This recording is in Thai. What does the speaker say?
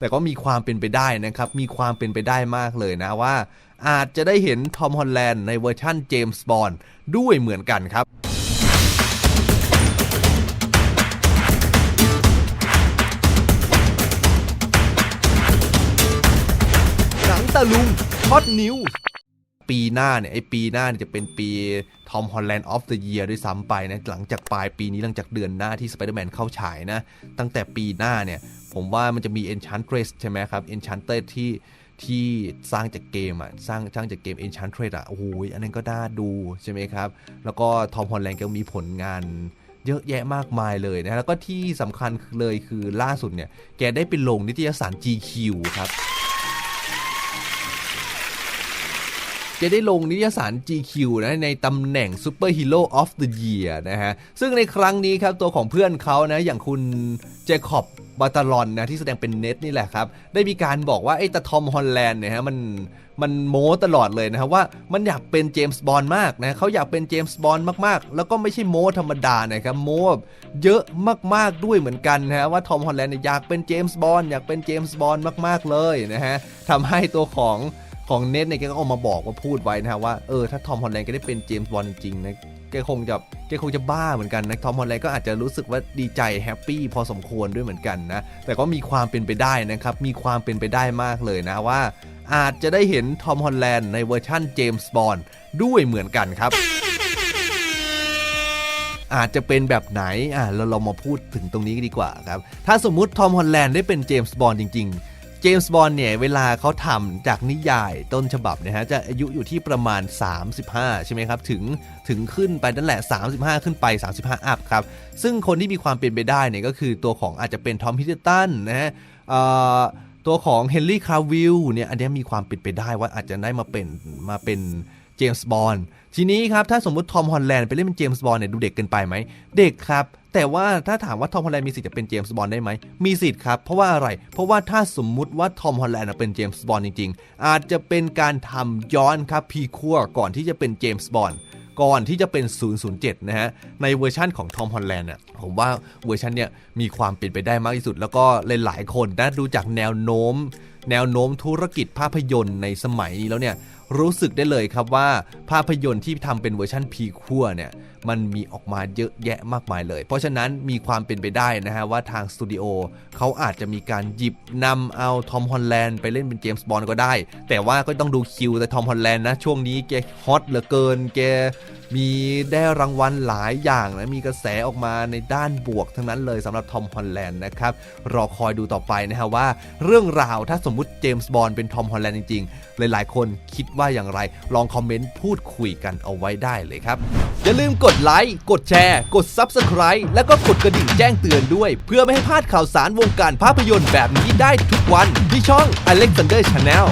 แต่ก็มีความเป็นไปได้นะครับ มีความเป็นไปได้มากเลยนะว่า อาจจะได้เห็นทอมฮอลแลนด์ในเวอร์ชั่นเจมส์บอนด์ด้วยเหมือนกันครับหนังตะลุงฮอตนิวปีหน้าเนี่ยไอปีหน้าเนี่ยจะเป็นปีทอมฮอลแลนด์ออฟเดอะเยียร์ด้วยซ้ำไปนะหลังจากปลายปีนี้หลังจากเดือนหน้าที่สไปเดอร์แมนเข้าฉายนะ ตั้งแต่ปีหน้าเนี่ย ผมว่ามันจะมี Enchantress ใช่ไหมครับ Enchanted ที่ที่สร้างจากเกมอะสร้างสร้างจากเกม Enchantress อะโอ้โหอันนั้นก็น่าดูใช่ไหมครับ แล้วก็ทอมฮอลแลนด์ก็มีผลงานเยอะแยะมากมายเลยนะแล้วก็ที่สำคัญเลยคือล่าสุดเนี่ย แกได้ไปลงนิตยสาร GQ ครับ แกได้ลงนิตยสาร GQ นะในตำแหน่ง Super Hero of the Year นะฮะ ซึ่งในครั้งนี้ครับตัวของเพื่อนเขานะ อย่างคุณเจคอบบาตาลอนนะที่แสดงเป็นเน็ตนี่แหละครับ ได้มีการบอกว่าไอ้ตาทอมฮอลแลนด์เนี่ยฮะมันมันโม้ตลอดเลยนะครับว่ามันอยากเป็นเจมส์บอนด์มากนะเขาอยากเป็นเจมส์บอนด์มากๆ แล้วก็ไม่ใช่โม้ธรรมดานะครับโม้แบบเยอะมากๆด้วยเหมือนกันนะฮะว่าทอมฮอลแลนด์อยากเป็นเจมส์บอนด์อยากเป็นเจมส์บอนด์มากๆเลยนะฮะทำให้ตัวของ ของเน็ตเนี่ยแกก็ออกมาบอกว่าพูดไว้นะฮะว่าเออถ้าทอมฮอลแลนด์แกได้เป็นเจมส์บอลจริงๆนะแกคงจะแกคงจะบ้าเหมือนกันนะทอมฮอลแลนด์ก็อาจจะรู้สึกว่าดีใจแฮปปี้พอสมควรด้วยเหมือนกันนะแต่ก็มีความเป็นไปได้นะครับมีความเป็นไปได้มากเลยนะว่า อาจจะได้เห็นทอมฮอลแลนด์ในเวอร์ชั่นเจมส์บอลด้วยเหมือนกันครับอาจจะเป็นแบบไหน อะ เราเรามาพูดถึงตรงนี้กันดีกว่าครับ ถ้าสมมุติทอมฮอลแลนด์ได้เป็นเจมส์บอลจริง ๆ เจมส์บอลเนี่ยเวลาเขาทำจากนิยายต้นฉบับนะฮะจะอายุอยู่ที่ประมาณ 35 ใช่ไหมครับ ถึงถึงขึ้นไปนั่นแหละ 35 ขึ้นไป 35 อัพครับ ซึ่งคนที่มีความเป็นไปได้เนี่ยก็คือตัวของอาจจะเป็นทอมฮิดเตันนะฮะตัวของเฮนรี่คาวิลเนี่ยอันนี้มีความเป็นไปได้ว่าอาจจะได้มาเป็นมาเป็นเจมส์บอลทีนี้ครับ ถ้าสมมติทอมฮอลแลนด์ไปเล่นเป็นเจมส์บอลเนี่ยดูเด็กเกินไปไหม เด็กครับ แต่ว่าถ้าถามว่าทอมฮอลแลนด์มีสิทธิ์จะเป็นเจมส์บอลได้ไหม มีสิทธิ์ครับ เพราะว่าอะไร เพราะว่าถ้าสมมุติว่าทอมฮอลแลนด์เป็นเจมส์บอลจริง ๆ อาจจะเป็นการทำย้อนครับพีคัวก่อนที่จะเป็นเจมส์บอลก่อนที่จะเป็น 007 นะฮะ ในเวอร์ชั่นของทอมฮอลแลนด์อะ ผมว่าเวอร์ชันเนี่ยมีความเป็นไปได้มากที่สุด แล้วก็หลายๆคนนะดูจากแนวโน้ม แนวโน้มธุรกิจภาพยนตร์ในสมัยนี้แล้วเนี่ยรู้สึกได้เลยครับว่า ภาพยนตร์ที่ทำเป็นเวอร์ชันพีคั่วเนี่ยมันมีออกมาเยอะแยะมากมายเลย เพราะฉะนั้นมีความเป็นไปได้นะฮะว่าทางสตูดิโอเขาอาจจะมีการหยิบนำเอาทอมฮอลแลนด์ไปเล่นเป็นเจมส์บอลก็ได้ แต่ว่าก็ต้องดูคิวแต่ทอมฮอลแลนด์นะช่วงนี้แกฮอตเหลือเกินแกมีได้รางวัลหลายอย่างนะมีกระแสออกมาในด้านบวกทั้งนั้นเลยสำหรับทอมฮอลแลนด์นะครับรอคอยดูต่อไปนะฮะว่า เรื่องราวถ้าสมมุติเจมส์บอลเป็นทอมฮอลแลนด์จริงๆ หลายๆ คนคิดว่าอย่างไร ลองคอมเมนต์พูดคุยกันเอาไว้ได้เลยครับ อย่าลืมกดไลค์ กดแชร์ กด Subscribe แล้วก็กดกระดิ่งแจ้งเตือนด้วย เพื่อไม่ให้พลาดข่าวสารวงการภาพยนตร์แบบนี้ได้ทุกวันที่ช่อง Alexander Channel